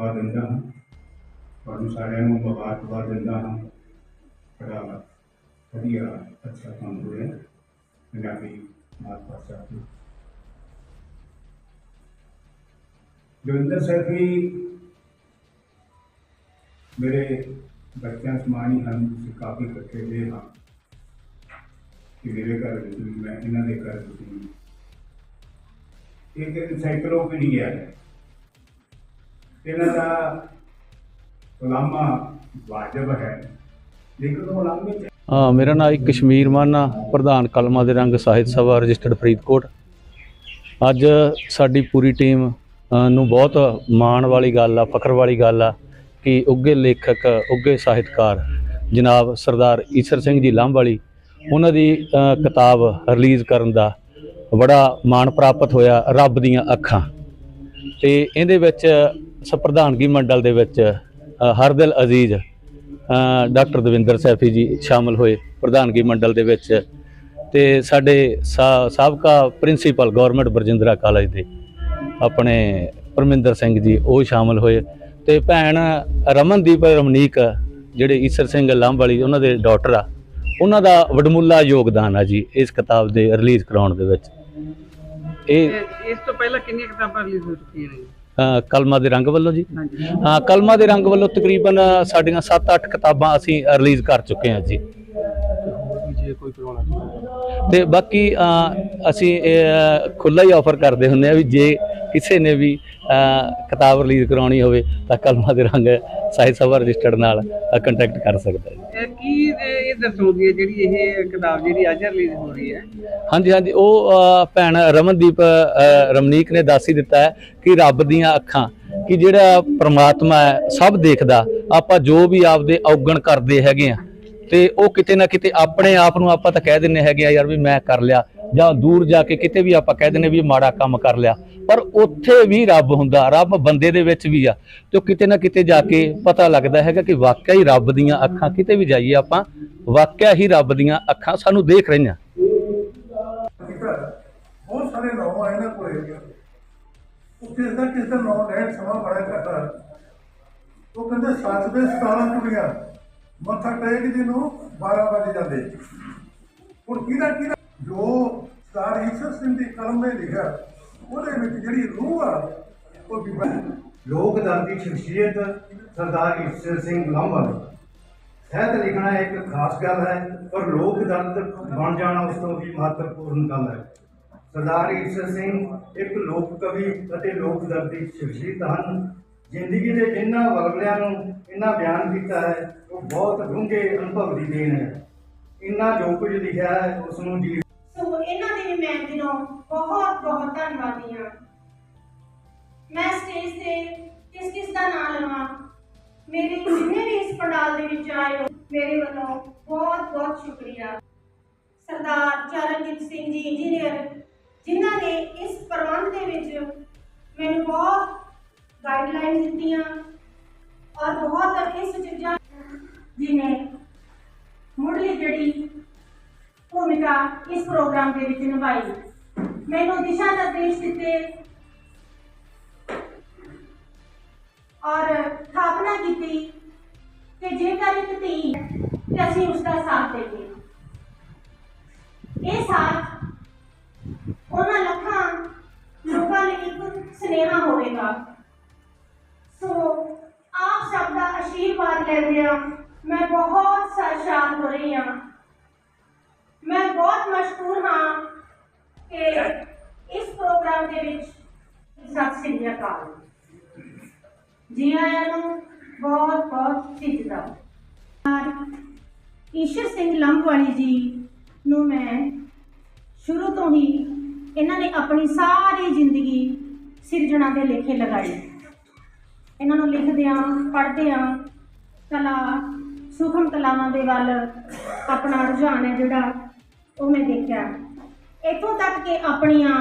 ਮੁਬਾਰਕਬਾਦ ਦਿੰਦਾ ਹਾਂ। ਤੁਹਾਨੂੰ ਸਾਰਿਆਂ ਨੂੰ ਮੁਬਾਰਕਬਾਦ ਦਿੰਦਾ ਹਾਂ। ਬੜਾ ਵਧੀਆ, ਅੱਛਾ ਕੰਮ ਹੋ ਰਿਹਾ ਪੰਜਾਬੀ ਮਾਤ ਭਾਸ਼ਾ ਤੇ। ਜੋਗਿੰਦਰ ਸੈਫੀ ਮੇਰੇ ਬੱਚਿਆਂ ਸਮਾਨ ਹੀ ਹਨ, ਤੁਸੀਂ ਕਾਫੀ ਇਕੱਠੇ ਹੋਏ ਹਾਂ। ਕਿ ਮੇਰੇ ਘਰ ਵਿੱਚ ਮੈਂ, ਇਹਨਾਂ ਦੇ ਘਰ ਵਿੱਚ ਵੀ। ਇੱਕ ਐਨਸਾਈਕਲੋਪੀਡੀਆ ਹੈ ਇਹਨਾਂ ਦਾ ਉਲਾਮਾ ਵਾਜਬ ਹੈ। ਲੇਕਿਨ ਉਹ ਉਲਾਮੇ ਹਾਂ, ਮੇਰਾ ਨਾਮ ਇੱਕ ਕਸ਼ਮੀਰ ਮਾਨਾ ਪ੍ਰਧਾਨ ਕਲਮਾ ਦੇ ਰੰਗ ਸਾਹਿਤ ਸਭਾ ਰਜਿਸਟਰਡ ਫਰੀਦਕੋਟ। ਅੱਜ ਸਾਡੀ ਪੂਰੀ ਟੀਮ ਨੂੰ ਬਹੁਤ ਮਾਣ ਵਾਲੀ ਗੱਲ ਆ, ਫਖਰ ਵਾਲੀ ਗੱਲ ਆ ਕਿ ਉੱਗੇ ਲੇਖਕ ਉੱਗੇ ਸਾਹਿਤਕਾਰ ਜਨਾਬ ਸਰਦਾਰ ਈਸਰ ਸਿੰਘ ਜੀ ਲਾਂਭਵਾਲੀ ਉਹਨਾਂ ਦੀ ਕਿਤਾਬ ਰਿਲੀਜ਼ ਕਰਨ ਦਾ ਬੜਾ ਮਾਣ ਪ੍ਰਾਪਤ ਹੋਇਆ ਰੱਬ ਦੀਆਂ ਅੱਖਾਂ। ਤੇ ਇਹਦੇ ਵਿੱਚ ਸੰਪਰਧਾਨਗੀ ਮੰਡਲ ਦੇ ਵਿੱਚ ਹਰਦਿਲ ਅਜ਼ੀਜ਼ ਡਾਕਟਰ ਦਵਿੰਦਰ ਸੈਫੀ ਜੀ ਸ਼ਾਮਲ ਹੋਏ ਪ੍ਰਧਾਨਗੀ ਮੰਡਲ ਦੇ ਵਿੱਚ ਤੇ ਸਾਡੇ ਸਾ- ਸਾਬਕਾ ਪ੍ਰਿੰਸੀਪਲ ਗਵਰਨਮੈਂਟ ਬਰਜਿੰਦਰਾ ਕਾਲਜ ਦੇ ਆਪਣੇ ਪਰਮਿੰਦਰ ਸਿੰਘ ਜੀ, ਉਹ ਸ਼ਾਮਲ ਹੋਏ ਤੇ ਭੈਣ ਰਮਨਦੀਪ ਰਮਨੀਕ, ਜਿਹੜੇ ਈਸਰ ਸਿੰਘ ਲਾਂਭਵਾਲੀ ਉਹਨਾਂ ਦੇ ਡਾਕਟਰ ਆ, ਉਹਨਾਂ ਦਾ ਵਡਮੁੱਲਾ ਯੋਗਦਾਨ ਆ ਜੀ ਇਸ ਕਿਤਾਬ ਦੇ ਰਿਲੀਜ਼ ਕਰਾਉਣ ਦੇ ਵਿੱਚ। ਇਹ ਇਸ ਤੋਂ ਪਹਿਲਾਂ ਕਿੰਨੀਆਂ ਕਿਤਾਬਾਂ ਰਿਲੀਜ਼ ਹੋ ਚੁੱਕੀਆਂ ਨੇ? ਕਲਮਾ ਦੇ ਰੰਗ ਵੱਲੋਂ ਜੀ। ਹਾਂ ਕਲਮਾ ਦੇ ਰੰਗ ਵੱਲੋਂ ਤਕਰੀਬਨ ਸਾਡੀਆਂ 7-8 ਕਿਤਾਬਾਂ ਅਸੀਂ ਰਿਲੀਜ਼ ਕਰ ਚੁੱਕੇ ਹਾਂ ਜੀ। ਕੋਈ ਕਰਾਉਣਾ ਤੇ ਬਾਕੀ ਅਸੀਂ ਖੁੱਲਾ ਹੀ ਆਫਰ ਕਰਦੇ ਹੁੰਦੇ ਆ ਵੀ ਜੇ ਕਿਸੇ ਨੇ ਵੀ ਕਿਤਾਬ ਰਿਲੀਜ਼ ਕਰਾਉਣੀ ਹੋਵੇ ਤਾਂ ਕਲਮਾ ਦੇ ਰੰਗ ਸਾਹਿਤ ਸਭਾ ਰਜਿਸਟਰਡ ਨਾਲ ਕੰਟੈਕਟ ਕਰ ਸਕਦਾ ਹੈ ਕੀ ਇਹ ਦਰਸਾਉਂਦੀ ਹੈ ਜਿਹੜੀ ਇਹ ਕਿਤਾਬ ਜਿਹੜੀ ਅੱਜ ਰਿਲੀਜ਼ ਹੋ ਰਹੀ ਹੈ? ਹਾਂਜੀ ਹਾਂਜੀ ਉਹ ਭੈਣ ਰਮਨਦੀਪ ਰਮਨੀਕ ਨੇ ਦੱਸ ਹੀ ਦਿੱਤਾ ਹੈ ਕਿ ਰੱਬ ਦੀਆਂ ਅੱਖਾਂ ਕਿ ਜਿਹੜਾ ਪ੍ਰਮਾਤਮਾ ਹੈ ਸਭ ਦੇਖਦਾ ਆਪਾਂ ਜੋ ਵੀ ਆਪਦੇ ਔਗਣ ਕਰਦੇ ਹੈਗੇ ਆ ਤੇ ਉਹ ਕਿਤੇ ਨਾ ਕਿਤੇ ਆਪਣੇ ਆਪ ਨੂੰ ਆਪਾਂ ਤਾਂ ਕਹਿ ਦਿੰਨੇ ਹੈਗੇ ਆ ਯਾਰ ਵੀ ਮੈਂ ਕਰ ਲਿਆ ਜਾਂ ਦੂਰ ਜਾ ਕੇ ਕਿਤੇ ਵੀ ਆਪਾਂ ਕਹਿ ਦਿੰਨੇ ਵੀ ਮਾੜਾ ਕੰਮ ਕਰ ਲਿਆ ਪਰ ਉੱਥੇ ਵੀ ਰੱਬ ਹੁੰਦਾ, ਰੱਬ ਬੰਦੇ ਦੇ ਵਿੱਚ ਵੀ ਆ। ਤੇ ਉਹ ਕਿਤੇ ਨਾ ਕਿਤੇ ਜਾ ਕੇ ਪਤਾ ਲੱਗਦਾ ਹੈਗਾ ਕਿ ਵਾਕਿਆ ਹੀ ਰੱਬ ਦੀਆਂ ਅੱਖਾਂ, ਕਿਤੇ ਵੀ ਜਾਈਏ ਆਪਾਂ, ਵਾਕਿਆ ਹੀ ਰੱਬ ਦੀਆਂ ਅੱਖਾਂ ਸਾਨੂੰ ਦੇਖ ਰਹੀਆਂ। ਠੀਕ ਬਹੁਤ ਸਾਰੇ ਨਾਮ ਆਏ ਨੇ ਕੋਲੇ ਉਹ ਕਿਸ ਦਾ ਕਿਸ ਦਾ ਨਾਮ ਲੈਣ ਸਮਾਂ ਬੜਾ ਘੱਟ ਉਹ ਕਹਿੰਦੇ ਸੱਚ ਦੇ 17 ਕੁੜੀਆਂ, ਮੱਥਾ ਟੇਕਦੀ ਨੂੰ 12 ਵਜੇ ਜਾਂਦੇ। ਹੁਣ ਕਿਹਦਾ ਕਿਹਦਾ ਜੋ ਸਰ ਈਸ਼ਰ ਸਿੰਘ ਦੀ ਕਲਮ ਨੇ ਲਿਖਿਆ ਉਹਦੇ ਵਿੱਚ ਜਿਹੜੀ ਰੂਹ ਆ, ਉਹ ਵੀ ਲੋਕਧਾਰ ਦੀ ਸ਼ਖਸੀਅਤ ਸਰਦਾਰ ਈਸ਼ਰ ਸਿੰਘ ਲਾਂਭਾ ਸਾਹਿਤ ਲਿਖਣਾ ਇੱਕ ਖਾਸ ਗੱਲ ਹੈ, ਪਰ ਲੋਕ ਦਰਦ ਬਣ ਜਾਣਾ ਉਸ ਤੋਂ ਵੀ ਮਹੱਤਵਪੂਰਨ ਗੱਲ ਹੈ। ਸਰਦਾਰ ਈਸ਼ਰ ਸਿੰਘ ਇੱਕ ਲੋਕ ਕਵੀ ਅਤੇ ਲੋਕ ਦਰਦੀ ਸ਼ਖਸੀਅਤ ਹਨ। ਜ਼ਿੰਦਗੀ ਦੇ ਇਹਨਾਂ ਵਲਵਲਿਆਂ ਨੂੰ ਇਹਨਾਂ ਬਿਆਨ ਕੀਤਾ ਹੈ, ਉਹ ਬਹੁਤ ਡੂੰਘੇ ਅਨੁਭਵ ਦੀ ਦੇਣ ਹੈ। ਇਹਨਾਂ ਜੋ ਕੁਝ ਲਿਖਿਆ ਹੈ, ਉਸ ਨੂੰ ਜੀ ਵੀ ਬਹੁਤ ਬਹੁਤ ਧੰਨਵਾਦੀ ਹਾਂ। ਮੈਂ ਸਟੇਜ ਤੇ ਕਿਸ ਕਿਸ ਦਾ ਨਾਮ ਲਵਾਂ? ਮੇਰੇ ਜਿੰਨੇ ਵੀ ਇਸ ਪੰਡਾਲ ਦੇ ਵਿੱਚ ਆਏ ਹੋ, ਮੇਰੇ ਵੱਲੋਂ ਬਹੁਤ ਬਹੁਤ ਸ਼ੁਕਰੀਆ। ਸਰਦਾਰ ਚਰਨਜੀਤ ਸਿੰਘ ਜੀ ਇੰਜੀਨੀਅਰ ਜਿਨ੍ਹਾਂ ਨੇ ਇਸ ਪ੍ਰਬੰਧ ਦੇ ਵਿੱਚ ਮੈਨੂੰ ਬਹੁਤ ਗਾਈਡਲਾਈਨ ਦਿੱਤੀਆਂ ਔਰ ਬਹੁਤ ਇਸ ਚੀਜ਼ਾਂ ਜਿਨੇ ਮੁੱਢਲੀ ਜਿਹੜੀ ਭੂਮਿਕਾ ਇਸ ਪ੍ਰੋਗਰਾਮ ਦੇ ਵਿੱਚ ਨਿਭਾਈ। ਮੈਨੂੰ ਦਿਸ਼ਾ ਨਿਰਦੇਸ਼ ਦਿੱਤੇ। ਔਰ ਸਥਾਪਨਾ ਕੀਤੀ ਕਿ ਜੇਕਰ ਇੱਕ ਧੀ ਤੇ ਅਸੀਂ ਉਸ ਦਾ ਸਾਥ ਦੇਈਏ। ਇਹ ਸਾਥ ਜੀ ਆਇਆਂ ਨੂੰ ਬਹੁਤ ਬਹੁਤ ਸਿੱਧਾ ਈਸ਼ਰ ਸਿੰਘ ਲੰਬਵਾਲੀ ਜੀ ਨੂੰ ਮੈਂ ਸ਼ੁਰੂ ਤੋਂ ਹੀ ਇਹਨਾਂ ਨੇ ਆਪਣੀ ਸਾਰੀ ਜ਼ਿੰਦਗੀ ਸਿਰਜਣਾ ਦੇ ਲੇਖੇ ਲਗਾਈ ਇਹਨਾਂ ਨੂੰ ਲਿਖਦਿਆਂ ਪੜ੍ਹਦਿਆਂ ਕਲਾ, ਸੂਖਮ ਕਲਾਵਾਂ ਦੇ ਵੱਲ ਆਪਣਾ ਰੁਝਾਨ ਹੈ ਜਿਹੜਾ ਉਹ ਮੈਂ ਦੇਖਿਆ। ਇੱਥੋਂ ਤੱਕ ਕਿ ਆਪਣੀਆਂ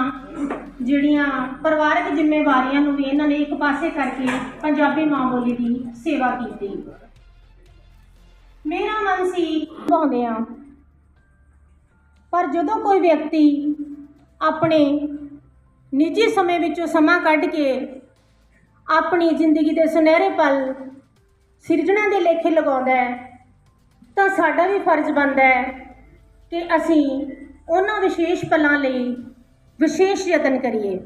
ਜਿਹੜੀਆਂ ਪਰਿਵਾਰਕ ਜ਼ਿੰਮੇਵਾਰੀਆਂ ਨੂੰ ਵੀ ਇਹਨਾਂ ਨੇ ਇੱਕ ਪਾਸੇ ਕਰਕੇ ਪੰਜਾਬੀ ਮਾਂ ਬੋਲੀ ਦੀ ਸੇਵਾ ਕੀਤੀ। ਮੇਰਾ ਮਨ ਸੀ ਪਾਉਂਦੇ ਆ ਪਰ ਜਦੋਂ ਕੋਈ ਵਿਅਕਤੀ ਆਪਣੇ ਨਿੱਜੀ ਸਮੇਂ ਵਿੱਚੋਂ ਸਮਾਂ ਕੱਢ ਕੇ ਆਪਣੀ ਜ਼ਿੰਦਗੀ ਦੇ ਸੁਨਹਿਰੇ ਪਲ ਸਿਰਜਣਾ ਦੇ ਲੇਖੇ ਲਗਾਉਂਦਾ ਹੈ, ਤਾਂ ਸਾਡਾ ਵੀ ਫਰਜ਼ ਬਣਦਾ ਹੈ ਕਿ ਅਸੀਂ ਉਹਨਾਂ ਵਿਸ਼ੇਸ਼ ਪਲਾਂ ਲਈ ਵਿਸ਼ੇਸ਼ ਯਤਨ ਕਰੀਏ।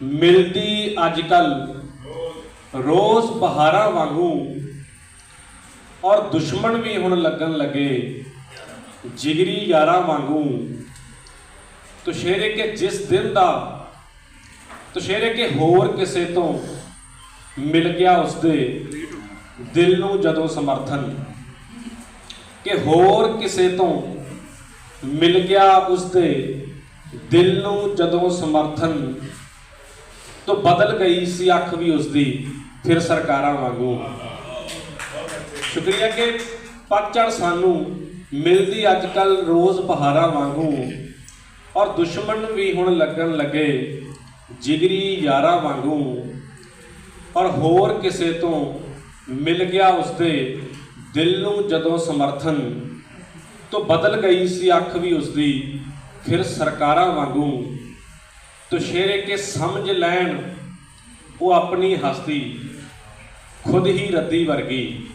ਮਿਲਦੀ ਅੱਜ ਕੱਲ ਰੋਜ਼ ਬਹਾਰਾਂ ਵਾਂਗੂ ਔਰ ਦੁਸ਼ਮਣ ਵੀ ਹੁਣ ਲੱਗਣ ਲੱਗੇ ਜਿਗਰੀ ਯਾਰਾਂ ਵਾਂਗੂ। ਤੁਸ਼ੇਰੇ ਕੇ ਜਿਸ ਦਿਨ ਦਾ, ਤੁਸ਼ੇਰੇ ਕੇ ਹੋਰ ਕਿਸੇ ਤੋਂ ਮਿਲ ਗਿਆ ਉਸਦੇ ਦਿਲ ਨੂੰ ਜਦੋਂ ਸਮਰਥਨ। ਕਿ ਹੋਰ ਕਿਸੇ ਤੋਂ ਮਿਲ ਗਿਆ ਉਸਦੇ ਦਿਲ ਨੂੰ ਜਦੋਂ ਸਮਰਥਨ ਤੋਂ ਬਦਲ ਗਈ ਸੀ, ਅੱਖ ਵੀ ਉਸਦੀ ਫਿਰ ਸਰਕਾਰਾਂ ਵਾਂਗੂ। ਸ਼ੁਕਰੀਆ ਕਿ ਪਤਝੜ ਸਾਨੂੰ ਮਿਲਦੀ ਅੱਜ ਕੱਲ ਰੋਜ਼ ਬਹਾਰਾਂ ਵਾਂਗੂ। ਔਰ ਦੁਸ਼ਮਣ ਵੀ ਹੁਣ ਲੱਗਣ ਲੱਗੇ ਜਿਗਰੀ ਯਾਰਾਂ ਵਾਂਗੂ। ਔਰ ਹੋਰ ਕਿਸੇ ਤੋਂ ਮਿਲ ਗਿਆ ਉਸਦੇ ਦਿਲ ਨੂੰ ਜਦੋਂ ਸਮਰਥਨ ਤੋਂ ਬਦਲ ਗਈ ਸੀ ਅੱਖ ਵੀ ਉਸਦੀ, ਫਿਰ ਸਰਕਾਰਾਂ ਵਾਂਗੂ ਤੁਸ਼ੇਰੇ ਕੇ ਸਮਝ ਲੈਣ, ਉਹ ਆਪਣੀ ਹਸਤੀ ਖੁਦ ਹੀ ਰੱਦੀ ਵਰਗੀ।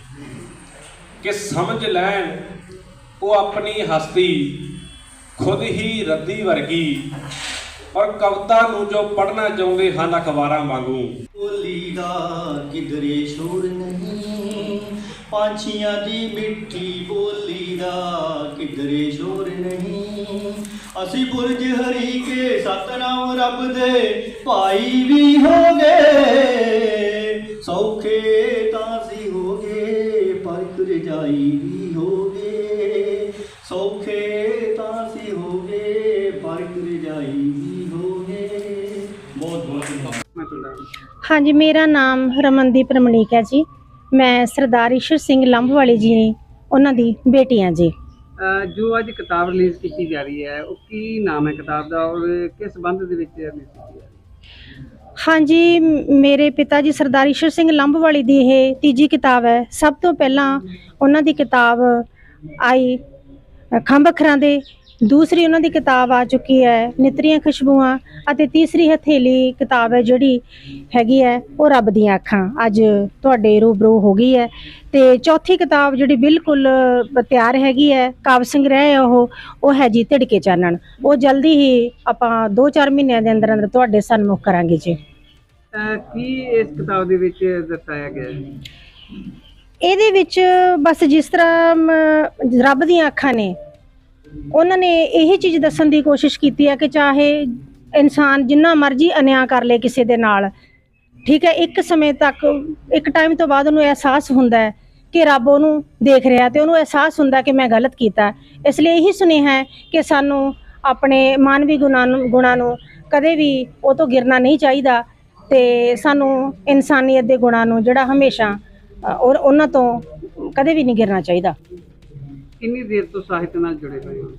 ਕਿ ਸਮਝ ਲੈਣ, ਉਹ ਆਪਣੀ ਹਸਤੀ ਖੁਦ ਹੀ ਰੱਦੀ ਵਰਗੀ। ਔਰ ਕਵਿਤਾ ਨੂੰ ਜੋ ਪੜ੍ਹਨਾ ਚਾਹੁੰਦੇ ਹਨ ਅਖਬਾਰਾਂ ਵਾਂਗੂ। ਬੋਲੀ ਦਾ ਕਿਧਰੇ ਸ਼ੋਰ ਪੰਛੀਆਂ ਦੀ ਮਿੱਠੀ ਬੋਲੀ ਦਾ ਕਿਧਰੇ ਸ਼ੋਰ ਨਹੀਂ। ਅਸੀਂ ਬੁਰਜ ਹਰੀ ਕੇ ਸਤਨਾਮ ਰੱਬ ਦੇ ਭਾਈ ਵੀ ਹੋ ਗਏ ਸੌਖੇ ਤਾਂ ਸੀ ਹੋ ਗਏ ਪਰ ਰਜਾਈ ਵੀ ਹੋ ਗਏ ਸੌਖੇ ਤਾਂ ਸੀ ਹੋ ਗਏ ਪਰ ਰਜਾਈ ਵੀ ਹੋ ਗਏ ਬਹੁਤ ਬਹੁਤ ਹਾਂਜੀ ਮੇਰਾ ਨਾਮ ਰਮਨਦੀਪ ਰਮਣੀਕ ਹੈ ਜੀ। ਮੈਂ ਸਰਦਾਰ ਈਸ਼ਰ ਸਿੰਘ ਲੰਬਵਾਲੀ ਜੀ ਉਹਨਾਂ ਦੀ ਬੇਟੀ ਹਾਂ ਜੀ। ਅਹ ਜੋ ਅੱਜ ਕਿਤਾਬ ਰਿਲੀਜ਼ ਕੀਤੀ ਜਾ ਰਹੀ ਹੈ ਉਹ ਕੀ ਨਾਮ ਹੈ ਕਿਤਾਬ ਦਾ ਔਰ ਕਿਸ ਸੰਬੰਧ ਦੇ ਵਿੱਚ ਰਿਲੀਜ਼ ਕੀਤੀ ਹੈ? ਹਾਂਜੀ ਮੇਰੇ ਪਿਤਾ ਜੀ ਸਰਦਾਰ ਈਸ਼ਰ ਸਿੰਘ ਲੰਬਵਾਲੀ ਦੀ ਇਹ ਤੀਜੀ ਕਿਤਾਬ ਹੈ। ਸਭ ਤੋਂ ਪਹਿਲਾਂ ਉਹਨਾਂ ਦੀ ਕਿਤਾਬ ਆਈ ਅ, ਖੰਭ ਅੱਖਰਾਂ ਦੇ ਦੂਸਰੀ ਉਹਨਾਂ ਦੀ ਕਿਤਾਬ ਆ ਚੁੱਕੀ ਹੈ ਨਿਤਰੀਆਂ ਖੁਸ਼ਬੂਆਂ ਅਤੇ ਤੀਸਰੀ ਹਥੇਲੀ ਕਿਤਾਬ ਹੈ ਜਿਹੜੀ ਹੈਗੀ ਹੈ ਉਹ ਰੱਬ ਦੀਆਂ ਅੱਖਾਂ। ਅੱਜ ਤੁਹਾਡੇ ਰੂਬਰੂ ਹੋ ਗਈ ਹੈ ਤੇ ਚੌਥੀ ਕਿਤਾਬ ਜਿਹੜੀ ਬਿਲਕੁਲ ਤਿਆਰ ਹੈਗੀ ਹੈ ਕਾਵ ਸੰਗ੍ਰਹਿ ਹੈ ਉਹ ਉਹ ਹੈ ਜੀ ਧਿੜਕੇ ਚਾਨਣ। ਉਹ ਜਲਦੀ ਹੀ ਆਪਾਂ 2-4 ਮਹੀਨਿਆਂ ਦੇ ਅੰਦਰ ਅੰਦਰ ਤੁਹਾਡੇ ਸਨਮੁਖ ਕਰਾਂਗੇ ਜੀ। ਕੀ ਇਸ ਕਿਤਾਬ ਦੇ ਵਿੱਚ ਦਰਸਾਇਆ ਗਿਆ ਹੈ? ਇਹਦੇ ਵਿੱਚ ਬਸ ਜਿਸ ਤਰ੍ਹਾਂ ਰੱਬ ਦੀਆਂ ਅੱਖਾਂ ਨੇ ਉਹਨਾਂ ਨੇ ਇਹ ਚੀਜ਼ ਦੱਸਣ ਦੀ ਕੋਸ਼ਿਸ਼ ਕੀਤੀ ਹੈ ਕਿ ਚਾਹੇ ਇਨਸਾਨ ਜਿੰਨਾ ਮਰਜ਼ੀ ਅਨਿਆਂ ਕਰ ਲੇ ਕਿਸੇ ਦੇ ਨਾਲ ਠੀਕ ਹੈ ਇੱਕ ਸਮੇਂ ਤੱਕ ਇੱਕ ਟਾਈਮ ਤੋਂ ਬਾਅਦ ਉਹਨੂੰ ਅਹਿਸਾਸ ਹੁੰਦਾ ਹੈ ਕਿ ਰੱਬ ਉਹਨੂੰ ਦੇਖ ਰਿਹਾ ਤੇ ਉਹਨੂੰ ਅਹਿਸਾਸ ਹੁੰਦਾ ਕਿ ਮੈਂ ਗਲਤ ਕੀਤਾ ਇਸ ਲਈ ਇਹੀ ਸੁਨੇਹਾ ਹੈ ਕਿ ਸਾਨੂੰ ਆਪਣੇ ਮਾਨਵੀ ਗੁਣਾਂ ਨੂੰ ਗੁਣਾਂ ਨੂੰ ਕਦੇ ਵੀ ਉਹ ਤੋਂ ਗਿਰਨਾ ਨਹੀਂ ਚਾਹੀਦਾ ਤੇ ਸਾਨੂੰ ਇਨਸਾਨੀਅਤ ਦੇ ਗੁਣਾਂ ਨੂੰ ਜਿਹੜਾ ਹਮੇਸ਼ਾ ਅ, ਔਰ ਉਹਨਾਂ ਤੋਂ ਕਦੇ ਵੀ ਨਹੀਂ ਗਿਰਨਾ ਚਾਹੀਦਾ। ਕਿੰਨੀ ਦੇਰ ਤੋਂ ਸਾਹਿਤ ਨਾਲ ਜੁੜੇ ਹੋਏ ਹੋ?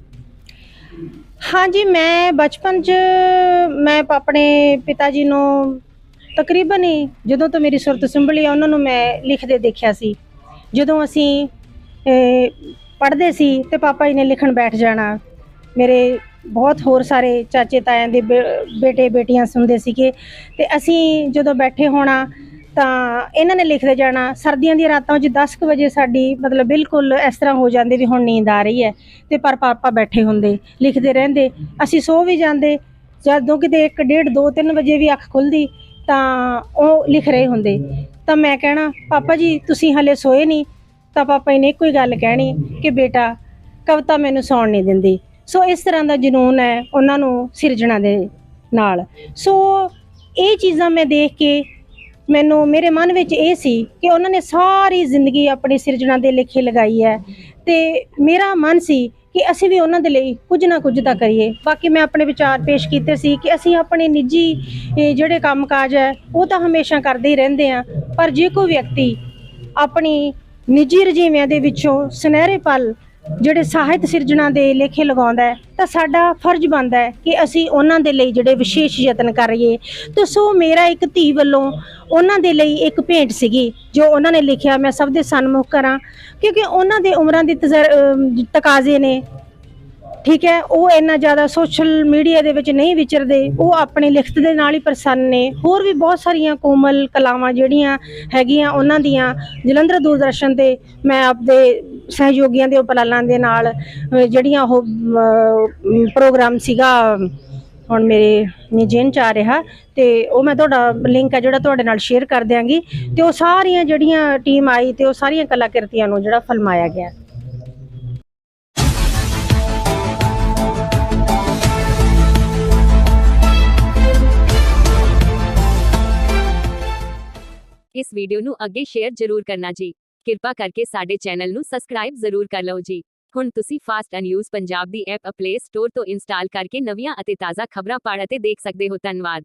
ਹਾਂਜੀ, ਮੈਂ ਬਚਪਨ 'ਚ ਮੈਂ ਆਪਣੇ ਪਿਤਾ ਜੀ ਨੂੰ ਤਕਰੀਬਨ ਹੀ ਜਦੋਂ ਤੋਂ ਮੇਰੀ ਸੁਰਤ ਸੰਭਲੀ ਆ, ਉਹਨਾਂ ਨੂੰ ਮੈਂ ਲਿਖਦੇ ਦੇਖਿਆ ਸੀ। ਜਦੋਂ ਅਸੀਂ ਪੜ੍ਹਦੇ ਸੀ ਤੇ ਪਾਪਾ ਜੀ ਨੇ ਲਿਖਣ ਬੈਠ ਜਾਣਾ। ਮੇਰੇ ਬਹੁਤ ਹੋਰ ਸਾਰੇ ਚਾਚੇ ਤਾਇਆਂ ਦੇ ਬੇ- ਬੇਟੇ ਬੇਟੀਆਂ ਸੁਣਦੇ ਸੀਗੇ ਤੇ ਅਸੀਂ ਜਦੋਂ ਬੈਠੇ ਹੋਣਾ ਤਾਂ ਇਹਨਾਂ ਨੇ ਲਿਖਦੇ ਜਾਣਾ। ਸਰਦੀਆਂ ਦੀਆਂ ਰਾਤਾਂ 'ਚ 10 ਕੁ ਵਜੇ ਸਾਡੀ ਮਤਲਬ ਬਿਲਕੁਲ ਇਸ ਤਰ੍ਹਾਂ ਹੋ ਜਾਂਦੇ ਵੀ ਹੁਣ ਨੀਂਦ ਆ ਰਹੀ ਹੈ ਤੇ ਪਰ ਪਾਪਾ ਬੈਠੇ ਹੁੰਦੇ, ਲਿਖਦੇ ਰਹਿੰਦੇ। ਅਸੀਂ ਸੋ ਵੀ ਜਾਂਦੇ, ਜਦੋਂ ਕਿਤੇ 1 1.5 2 3 ਵਜੇ ਵੀ ਅੱਖ ਖੁੱਲਦੀ ਤਾਂ ਉਹ ਲਿਖ ਰਹੇ ਹੁੰਦੇ। ਤਾਂ ਮੈਂ ਕਹਿਣਾ, ਪਾਪਾ ਜੀ, ਤੁਸੀਂ ਹਲੇ ਸੋਏ ਨਹੀਂ, ਤਾਂ ਪਾਪਾ ਇਹਨੇ ਨੇ ਇੱਕੋ ਹੀ ਗੱਲ ਕਹਿਣੀ ਕਿ ਬੇਟਾ, ਕਵਿਤਾ ਮੈਨੂੰ ਸੌਣ ਨਹੀਂ ਦਿੰਦੀ। ਸੋ ਇਸ ਤਰ੍ਹਾਂ ਦਾ ਜਨੂਨ ਹੈ ਉਹਨਾਂ ਨੂੰ ਸਿਰਜਣਾ ਦੇ ਨਾਲ। ਸੋ ਇਹ ਚੀਜ਼ਾਂ ਮੈਂ ਦੇਖ ਕੇ ਮੈਨੂੰ ਮੇਰੇ ਮਨ ਵਿੱਚ ਇਹ ਸੀ ਕਿ ਉਹਨਾਂ ਨੇ ਸਾਰੀ ਜ਼ਿੰਦਗੀ ਆਪਣੀ ਸਿਰਜਣਾ ਦੇ ਲੇਖੇ ਲਗਾਈ ਹੈ ਤੇ ਮੇਰਾ ਮਨ ਸੀ ਕਿ ਅਸੀਂ ਵੀ ਉਹਨਾਂ ਦੇ ਲਈ ਕੁਝ ਨਾ ਕੁਝ ਤਾਂ ਕਰੀਏ। ਬਾਕੀ ਮੈਂ ਆਪਣੇ ਵਿਚਾਰ ਪੇਸ਼ ਕੀਤੇ ਸੀ ਕਿ ਅਸੀਂ ਆਪਣੇ ਨਿੱਜੀ ਇਹ ਜਿਹੜੇ ਕੰਮਕਾਜ ਹੈ, ਉਹ ਤਾਂ ਹਮੇਸ਼ਾ ਕਰਦੇ ਹੀ ਰਹਿੰਦੇ ਆ ਪਰ ਜੇ ਕੋਈ ਵਿਅਕਤੀ ਆਪਣੀ ਨਿੱਜੀ ਰਜੀਵਿਆਂ ਦੇ ਵਿੱਚੋਂ ਸੁਨਹਿਰੇ ਪਲ ਜਿਹੜੇ ਸਾਹਿਤ ਸਿਰਜਣਾ ਦੇ ਲੇਖੇ ਲਗਾਉਂਦਾ ਹੈ, ਤਾਂ ਸਾਡਾ ਫਰਜ਼ ਬਣਦਾ ਹੈ ਕਿ ਅਸੀਂ ਉਹਨਾਂ ਦੇ ਲਈ ਜਿਹੜੇ ਵਿਸ਼ੇਸ਼ ਯਤਨ ਕਰੀਏ ਤੇ ਸੋ ਮੇਰਾ ਇੱਕ ਧੀ ਵੱਲੋਂ ਉਹਨਾਂ ਦੇ ਲਈ ਇੱਕ ਭੇਂਟ ਸੀਗੀ, ਜੋ ਉਹਨਾਂ ਨੇ ਲਿਖਿਆ। ਮੈਂ ਸਭ ਦੇ ਸਨਮੁਖ ਕਰਾਂ, ਕਿਉਂਕਿ ਉਹਨਾਂ ਦੇ ਉਮਰਾਂ ਦੇ ਤਜ਼ਰ- ਤਕਾਜ਼ੇ ਨੇ। ਠੀਕ ਹੈ, ਉਹ ਇੰਨਾ ਜ਼ਿਆਦਾ ਸੋਸ਼ਲ ਮੀਡੀਆ ਦੇ ਵਿੱਚ ਨਹੀਂ ਵਿਚਰਦੇ, ਉਹ ਆਪਣੇ ਲਿਖਤ ਦੇ ਨਾਲ ਹੀ ਪ੍ਰਸੰਨ ਨੇ। ਹੋਰ ਵੀ ਬਹੁਤ ਸਾਰੀਆਂ ਕੋਮਲ ਕਲਾਵਾਂ ਜਿਹੜੀਆਂ ਹੈਗੀਆਂ ਉਹਨਾਂ ਦੀਆਂ, ਜਲੰਧਰ ਦੂਰਦਰਸ਼ਨ ਤੇ ਮੈਂ ਆਪਦੇ ਸਹਿਯੋਗੀਆਂ ਦੇ ਉਪਰਾਲਾਂ ਦੇ ਨਾਲ ਜਿਹੜੀਆਂ ਉਹ ਪ੍ਰੋਗਰਾਮ ਸੀਗਾ, ਹੁਣ ਮੇਰੇ ਨਿਜਨ ਚ ਆ ਰਿਹਾ, ਤੇ ਉਹ ਮੈਂ ਤੁਹਾਡਾ ਲਿੰਕ ਹੈ ਜਿਹੜਾ ਤੁਹਾਡੇ ਨਾਲ ਸ਼ੇਅਰ ਕਰ ਦਿਆਂਗੀ, ਤੇ ਉਹ ਸਾਰੀਆਂ ਜਿਹੜੀਆਂ ਟੀਮ ਆਈ ਤੇ ਉਹ ਸਾਰੀਆਂ ਕਲਾਕ੍ਰਿਤੀਆਂ ਨੂੰ ਜਿਹੜਾ ਫਿਲਮਾਇਆ ਗਿਆ। ਇਸ ਵੀਡੀਓ ਨੂੰ ਅੱਗੇ ਸ਼ੇਅਰ ਜ਼ਰੂਰ ਕਰਨਾ ਜੀ। ਕਿਰਪਾ ਕਰਕੇ ਸਾਡੇ ਚੈਨਲ ਨੂੰ ਸਬਸਕ੍ਰਾਈਬ ਜ਼ਰੂਰ ਕਰ ਲਓ ਜੀ। ਹੁਣ ਤੁਸੀਂ ਫਾਸਟ ਨਿਊਜ਼ ਪੰਜਾਬ ਦੀ ਐਪ ਪਲੇ ਸਟੋਰ ਤੋਂ ਇੰਸਟਾਲ ਕਰਕੇ ਨਵੀਆਂ ਅਤੇ ਤਾਜ਼ਾ ਖਬਰਾਂ ਪੜ੍ਹ ਅਤੇ ਦੇਖ ਸਕਦੇ ਹੋ। ਧੰਨਵਾਦ।